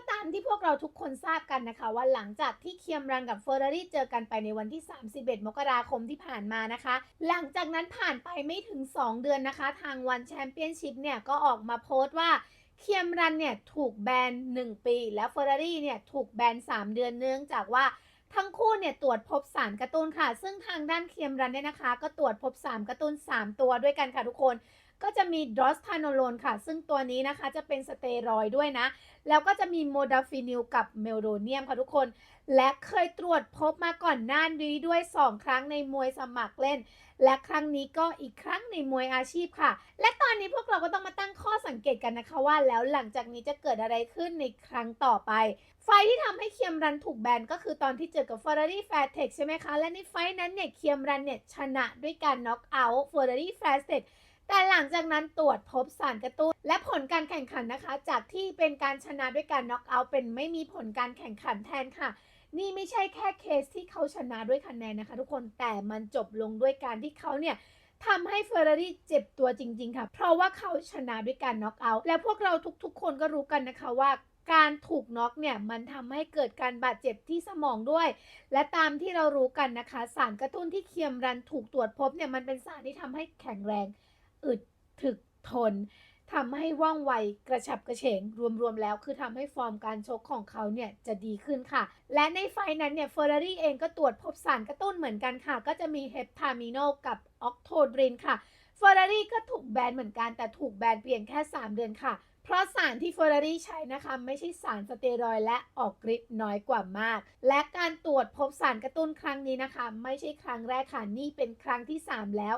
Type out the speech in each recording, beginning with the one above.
ก็ตามที่พวกเราทุกคนทราบกันนะคะ ว่าหลังจากที่เคียมรันกับเฟอร์รารี่เจอกันไปในวันที่ 31 มกราคมที่ผ่านมานะคะ หลังจากนั้นผ่านไปไม่ถึง 2 เดือนนะคะ ทางวันแชมเปี้ยนชิพเนี่ยก็ออกมาโพสต์ว่าเคียมรันเนี่ยถูกแบน 1 ปี แล้วเฟอร์รารี่เนี่ยถูกแบน 3 เดือนเนื่องจากว่าทั้งคู่เนี่ยตรวจพบสารกระตุ้นค่ะ ซึ่งทางด้านเคียมรันเนี่ยนะคะ ก็ตรวจพบสารกระตุ้น 3 ตัวด้วยกันค่ะทุกคน ก็จะมีดรอสทานโลนค่ะ ซึ่งตัวนี้นะคะจะเป็นสเตียรอยด์ด้วยนะ แล้วก็จะมีโมดาฟินิลกับเมลโดเนียมค่ะทุกคน และเคยตรวจพบมาก่อนหน้านี้ด้วย 2 ครั้งในมวยสมัครเล่น และครั้งนี้ก็อีกครั้งในมวยอาชีพค่ะ และตอนนี้พวกเราก็ต้องมาตั้งข้อสังเกตกันนะคะว่า แล้วหลังจากนี้จะเกิดอะไรขึ้นในครั้งต่อไป ไฟที่ทำให้เคียมรันถูกแบนก็คือตอนที่เจอกับ Ferrari f a s t e c ใช่ไหมคะ และในไฟนั้นเนี่ยเคียมรันเนี่ยชนะด้วยการน็อกเอาท์ Ferrari f a s t e c แต่หลังจากนั้นตรวจพบสารกระตุ้น และผลการแข่งขันนะคะ จากที่เป็นการชนะด้วยการน็อกเอาท์เป็นไม่มีผลการแข่งขันแทนค่ะ นี่ไม่ใช่แค่เคสที่เขาชนะด้วยคะแนนนะคะ ทุกคนแต่มันจบลงด้วยการที่เขาเนี่ยทำให้เฟอร์รารี่เจ็บตัวจริง ๆ ค่ะ เพราะว่าเขาชนะด้วยการน็อกเอาท์และพวกเราทุกๆ คนก็รู้กันนะคะว่าการถูกน็อกเนี่ยมันทำให้เกิดการบาดเจ็บที่สมองด้วย และตามที่เรารู้กันนะคะ สารกระตุ้นที่เคียมรันถูกตรวจพบเนี่ยมันเป็นสารที่ทำให้แข็งแรง อึดถึกทนทำให้ว่องไวกระฉับกระเฉง รวมๆแล้วคือทำให้ฟอร์มการชกของเขาเนี่ยจะดีขึ้นค่ะ และในไฟนั้นเนี่ยเฟอร์รารี่เองก็ตรวจพบสารกระตุ้นเหมือนกันค่ะ ก็จะมีเฮปทามิโนกับออกโทดรินค่ะเฟอร์รารี่ก็ถูกแบนเหมือนกันแต่ถูกแบนเพียงแค่ 3 เดือนค่ะ เพราะสารที่เฟอร์รารี่ใช้นะคะไม่ใช่สารสเตียรอยด์และออกฤทธิ์น้อยกว่ามาก และการตรวจพบสารกระตุ้นครั้งนี้นะคะ ไม่ใช่ครั้งแรกค่ะนี่เป็นครั้งที่ 3 แล้ว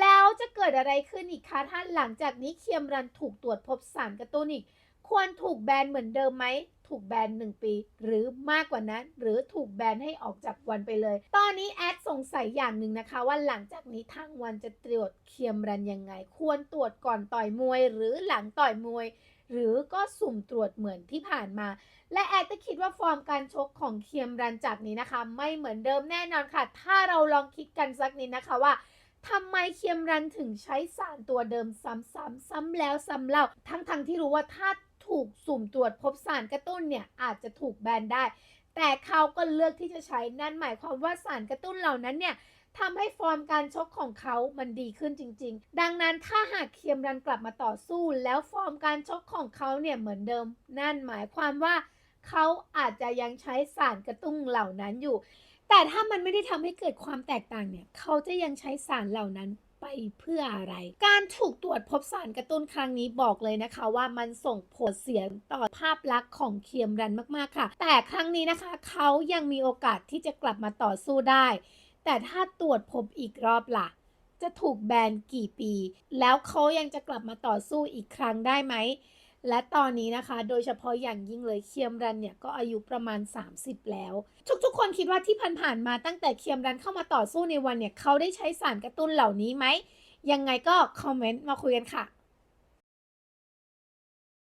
แล้วจะเกิดอะไรขึ้นอีกคะถ้าหลังจากนี้เคียมรันถูกตรวจพบสารกระตุ้นอีก ควรถูกแบนเหมือนเดิมไหม ถูกแบน1ปี หรือมากกว่านั้น หรือถูกแบนให้ออกจากวันไปเลย ตอนนี้แอดสงสัยอย่างหนึ่งนะคะ ว่าหลังจากนี้ทางวันจะตรวจเคียมรันยังไง ควรตรวจก่อนต่อยมวย หรือหลังต่อยมวยหรือก็สุ่มตรวจเหมือนที่ผ่านมา และแอดก็คิดว่าฟอร์มการชกของเคียมรันจากนี้นะคะ ไม่เหมือนเดิมแน่นอนค่ะ ถ้าเราลองคิดกันสักนิดนะคะว่า ทำไมเคียมรันถึงใช้สารตัวเดิมซ้ำๆซ้ำแล้วซ้ำเล่า ทั้งๆทที่รู้ว่าถ้าถูกสุ่มตรวจพบสารกระตุ้นเนี่ยอาจจะถูกแบนได้ แต่เขาก็เลือกที่จะใช้นั่นหมายความว่าสารกระตุ้นเหล่านั้นเนี่ยทำให้ฟอร์มการชกของเขามันดีขึ้นจริง ๆ ดังนั้นถ้าหากเคียมรันกลับมาต่อสู้ แล้วฟอร์มการชกของเขาเนี่ยเหมือนเดิม นั่นหมายความว่าเขาอาจจะยังใช้สารกระตุ้นเหล่านั้นอยู่ แต่ถ้ามันไม่ได้ทำให้เกิดความแตกต่างเนี่ย เขาจะยังใช้สารเหล่านั้นไปเพื่ออะไร การถูกตรวจพบสารกระตุ้นครั้งนี้บอกเลยนะคะว่ามันส่งผลเสียต่อภาพลักษณ์ของเคียมรันมากๆค่ะ แต่ครั้งนี้นะคะ เขายังมีโอกาสที่จะกลับมาต่อสู้ได้ แต่ถ้าตรวจพบอีกรอบล่ะ จะถูกแบนกี่ปี แล้วเขายังจะกลับมาต่อสู้อีกครั้งได้ไหม และตอนนี้นะคะ โดยเฉพาะอย่างยิ่งเลยเคียมรันเนี่ยก็อายุประมาณ 30 แล้ว ทุกๆ คนคิดว่าที่ผ่านๆมาตั้งแต่เคียมรันเข้ามาต่อสู้ในวันเนี่ยเขาได้ใช้สารกระตุ้นเหล่านี้ไหมยังไงก็คอมเมนต์มาคุยกันค่ะ